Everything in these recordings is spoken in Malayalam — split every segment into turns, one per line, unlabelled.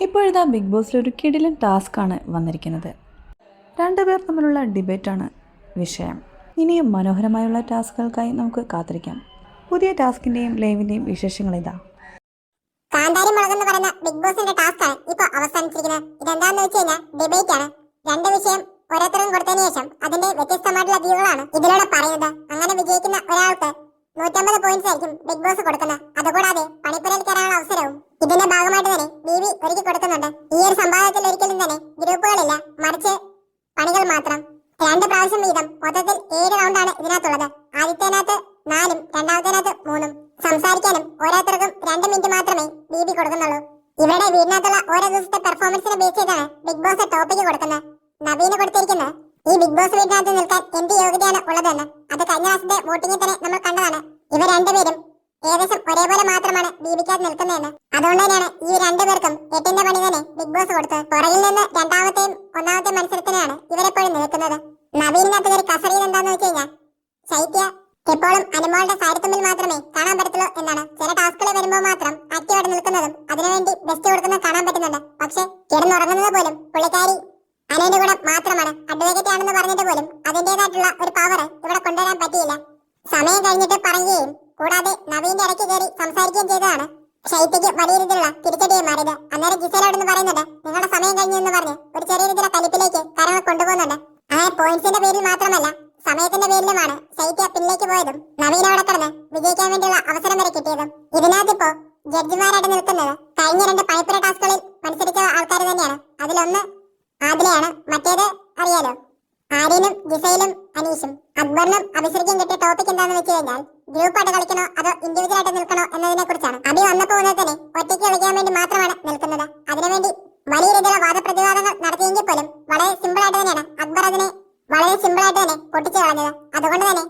ഇപ്പോഴിതാ ബിഗ് ബോസിൽ ഒരു കിടിലൻ ടാസ്ക്കാണ് വന്നിരിക്കുന്നത്. രണ്ടുപേർ തമ്മിലുള്ള ഡിബേറ്റാണ് വിഷയം. ഇനിയും മനോഹരമായുള്ള ടാസ്കുകൾക്കായി നമുക്ക് കാത്തിരിക്കാം. പുതിയ ടാസ്കിന്റെയും ലൈവിന്റെയും വിശേഷങ്ങൾ ഇതാ.
കാന്താരി പറയുന്ന ബിഗ് ബോസിന്റെ ടാസ്ക് ആണ് ഇപ്പൊ അവസാനിച്ചിരിക്കുന്നത്. ഇതെന്താന്ന് വെച്ച് കഴിഞ്ഞാൽ ഡിബേറ്റ് ആണ് രണ്ട് വിഷയം കൊടുത്തതിന് ശേഷം അതിന്റെ അങ്ങനെ വിജയിക്കുന്ന ഒരാൾക്ക് നൂറ്റമ്പത് പോയിന്റ്സ് ആയിരിക്കും ബിഗ് ബോസ് അതുകൂടാതെ പണിപ്പുരയിൽ കയറാനുള്ള അവസരവും ഇതിന്റെ ഭാഗമായിട്ട് വി ഒരുക്കി കൊടുക്കുന്നുണ്ട്. ഈ ഒരു സംവാദത്തിൽ ഒരിക്കലും തന്നെ ഗ്രൂപ്പുകളില്ല. മറിച്ച് പണികൾ മാത്രം. രണ്ട് പ്രാവശ്യം വീതം. മൊത്തത്തിൽ ഏഴ് റൗണ്ടാണ് ഇതിനകത്തുള്ളത്. ആദ്യത്തേനകത്ത് നാലും രണ്ടാമത്തേനകത്ത് മൂന്നും. സംസാരിക്കാനും ഓരോരുത്തർക്കും രണ്ട് മിനിറ്റ് മാത്രമേ ബി ബി കൊടുക്കുന്നുള്ളൂ. ഇവിടെ വീടിനകത്തുള്ള ഓരോ ദിവസത്തെ പെർഫോമൻസിനെ ബേസ് ചെയ്താണ് ബിഗ് ബോസ് ടോപ്പിക്ക് കൊടുക്കുന്നത്. നവീന് കൊടുത്തിരിക്കുന്നത് ഈ ബിഗ് ബോസ് വീടിനകത്ത് നിൽക്കാൻ എന്ത് യോഗ്യതയാണ് ഉള്ളതെന്ന്. അത് കഴിഞ്ഞ മാസത്തെ വോട്ടിങ്ങിൽ തന്നെ നമ്മൾ കണ്ടതാണ്. ഇവർ രണ്ടുപേരും ഏകദേശം ഒരേപോലെ മാത്രമാണ് ബിബിക്കകത്ത് നിൽക്കുന്നതെന്ന്. അതുകൊണ്ട് തന്നെയാണ് ഈ രണ്ടുപേർക്കും എട്ടിന്റെ പണി തന്നെ ബിഗ് ബോസ് കൊടുത്തത്. പുറകിൽ നിന്ന് രണ്ടാമത്തെയും ഒന്നാമത്തെയും മത്സരത്തിനാണ് ഇവരെപ്പോഴും നിൽക്കുന്നത്. നവീനകത്ത് കയറി കസറിയത് എന്താന്ന് വെച്ച് കഴിഞ്ഞാൽ ശൈത്യ എപ്പോഴും അനുമോളുടെ സാരിത്തുമ്പിൽ മാത്രമേ കാണാൻ പറ്റത്തുള്ളൂ എന്നാണ്. ചില ടാസ്കുകൾ വരുമ്പോൾ മാത്രം ആക്റ്റീവായിട്ട് നിൽക്കുന്നതും അതിനുവേണ്ടി ബെസ്റ്റ് കൊടുക്കുന്നത് കാണാൻ പറ്റുന്നുണ്ട്. പക്ഷെ കിടന്നുറങ്ങുന്നത് പോലും പുള്ളിക്കാരി അനുവിന്റെ കൂടെ മാത്രമാണ്. അഡ്വക്കേറ്റ് ആണെന്ന് പറഞ്ഞിട്ട് പോലും അതിന്റേതായിട്ടുള്ള ഒരു പവർ ഇവിടെ കൊണ്ടുവരാൻ പറ്റിയില്ല. സമയം കഴിഞ്ഞിട്ട് പറയുകയും കൂടാതെ നവീന്റെ ഇടയ്ക്ക് കയറി സംസാരിക്കുകയും ചെയ്തതാണ്. ഷൈത്യക്ക് വലിയ രീതിയിലുള്ള തിരിച്ചടിയും മാറിയത്. അന്നേരം ജിസേലോട് എന്ന് പറയുന്നത് നിങ്ങളുടെ സമയം കഴിഞ്ഞു എന്ന് പറഞ്ഞ് ഒരു ചെറിയ രീതിയിലുള്ള കലിപ്പിലേക്ക് കാര്യങ്ങൾ കൊണ്ടുപോകുന്നുണ്ട്. അങ്ങനെ പോയിന്റ്സിന്റെ പേരിൽ മാത്രമല്ല സമയത്തിന്റെ പേരിലുമാണ് ശൈത്യ പിന്നിലേക്ക് പോയതും നവീൻ അവിടെ കടന്ന് വിജയിക്കാൻ വേണ്ടിയുള്ള അവസരം വരെ കിട്ടിയതും. ഇതിനകത്തിപ്പോ ജഡ്ജിമാരായിട്ട് നിൽക്കുന്നത് കഴിഞ്ഞ രണ്ട് പണിപ്പുര ടാസ്കുകളിൽ മത്സരിച്ച ആൾക്കാർ തന്നെയാണ്. അതിലൊന്ന് ആദിലയാണ്. മറ്റേത് അറിയാലോ? ആര്യനും ജിസയിലും അനീഷും അക്ബറിനും അഭിസരിക്കും കിട്ടിയ ടോപ്പിക് എന്താണെന്ന് വെച്ച് കഴിഞ്ഞാൽ ഗ്രൂപ്പായിട്ട് കളിക്കണോ അതോ ഇൻഡിവിജ്വൽ ആയിട്ട് നിൽക്കണോ എന്നതിനെ കുറിച്ചാണ്. അഭി വന്നപ്പോ മുതൽ തന്നെ ഒറ്റയ്ക്ക് കളിക്കാൻ വേണ്ടി മാത്രമാണ് നിൽക്കുന്നത്. അതിനുവേണ്ടി വലിയ രീതിയിലുള്ള വാദപ്രതിവാദങ്ങൾ നടത്തിയെങ്കിൽ പോലും വളരെ സിമ്പിൾ ആയിട്ട് തന്നെയാണ് അക്ബർ അതിനെ വളരെ സിമ്പിൾ ആയിട്ട് തന്നെ പൊട്ടിച്ചു കളഞ്ഞത്. അതുകൊണ്ട് തന്നെ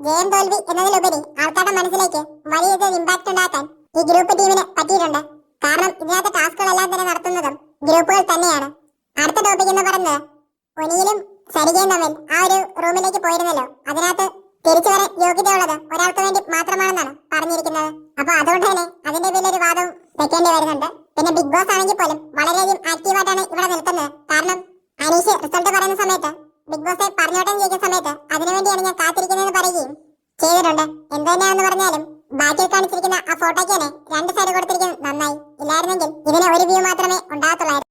ജയം തോൽവി എന്നതിലുപരി ആൾക്കാരുടെ മനസ്സിലേക്ക് വലിയ രീതിയിൽ ഇമ്പാക്ട് ഉണ്ടാക്കാൻ ഈ ഗ്രൂപ്പ് ടീമിന് പറ്റിയിട്ടുണ്ട്. കാരണം ഇതിനകത്ത് ടാസ്കുകളെല്ലാം തന്നെ നടത്തുന്നതും ഗ്രൂപ്പുകൾ തന്നെയാണ്. അടുത്ത ടോപ്പിക് എന്ന് പറയുന്നത് ഒനിയിലും സരികയും തമ്മിൽ ആ ഒരു റൂമിലേക്ക് പോയിരുന്നല്ലോ. അതിനകത്ത് തിരിച്ചു വരാൻ യോഗ്യതയുള്ളത് ഒരാൾക്ക് വേണ്ടി മാത്രമാണെന്നാണ് പറഞ്ഞിരിക്കുന്നത്. അപ്പൊ അതുകൊണ്ട് തന്നെ അതിന്റെ പേരിൽ ഒരു വാദവും വെക്കേണ്ടി വരുന്നുണ്ട്. പിന്നെ ബിഗ് ബോസ് ആണെങ്കിൽ പോലും വളരെയധികം ആക്റ്റീവായിട്ടാണ് ഇവിടെ നിൽക്കുന്നത്. കാരണം അനീഷ് റിസൾട്ട് പറയുന്ന സമയത്ത് ബിഗ് ബോസ് പറഞ്ഞോട്ടം ചെയ്യുന്ന സമയത്ത് അതിനുവേണ്ടിയാണ് ഞാൻ കാത്തിരിക്കുന്നതെന്ന് പറയുകയും ചെയ്തിട്ടുണ്ട്. എന്ത് തന്നെയാണെന്ന് പറഞ്ഞാലും ബാക്കിൽ കാണിച്ചിരിക്കുന്ന ആ ഫോട്ടോയ്ക്ക് തന്നെ രണ്ട് സൈഡ് കൊടുത്തിരിക്കുന്നത് നന്നായി. ഇല്ലായിരുന്നെങ്കിൽ ഇതിനെ ഒരു വ്യൂ മാത്രമേ ഉണ്ടാകത്തുള്ളായിരുന്നു.